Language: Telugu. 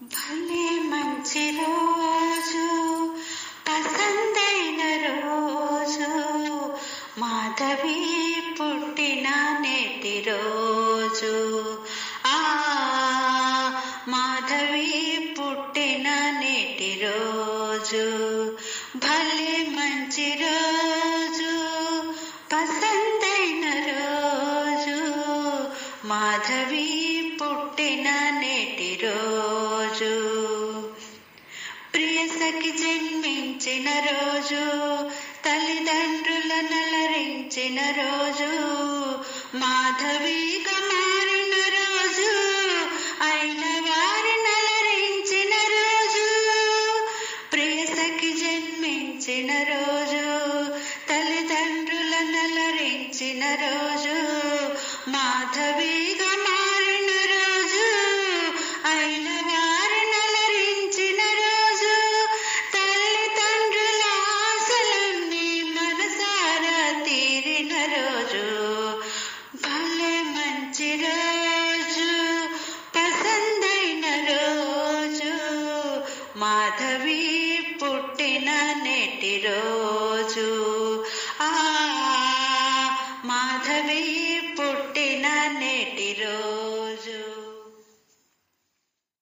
మంచి రోజు పసందైన రోజు. మాధవి పుట్టిన నేటి రోజు. ఆ మాధవి పుట్టిన నేటి రోజు. భలే మంచి రోజు. మాధవి పుట్టిన నేటి రోజు. ప్రియసకి జన్మించిన రోజు తల్లిదండ్రుల నలరించిన రోజు మాధవిగా మారిన రోజు అయిన వారి నలరించిన రోజు. ప్రియసకి జన్మించిన రోజు మాధవిగా మారిన రోజు అయిన వారి నలరించిన రోజు తల్లిదండ్రుల ఆశలన్నీ మనసారా తీరిన రోజు. భలే మంచి రోజు పసందైన రోజు. మాధవి పుట్టిన నేటి రోజు. పుట్టిన నేటి రోజు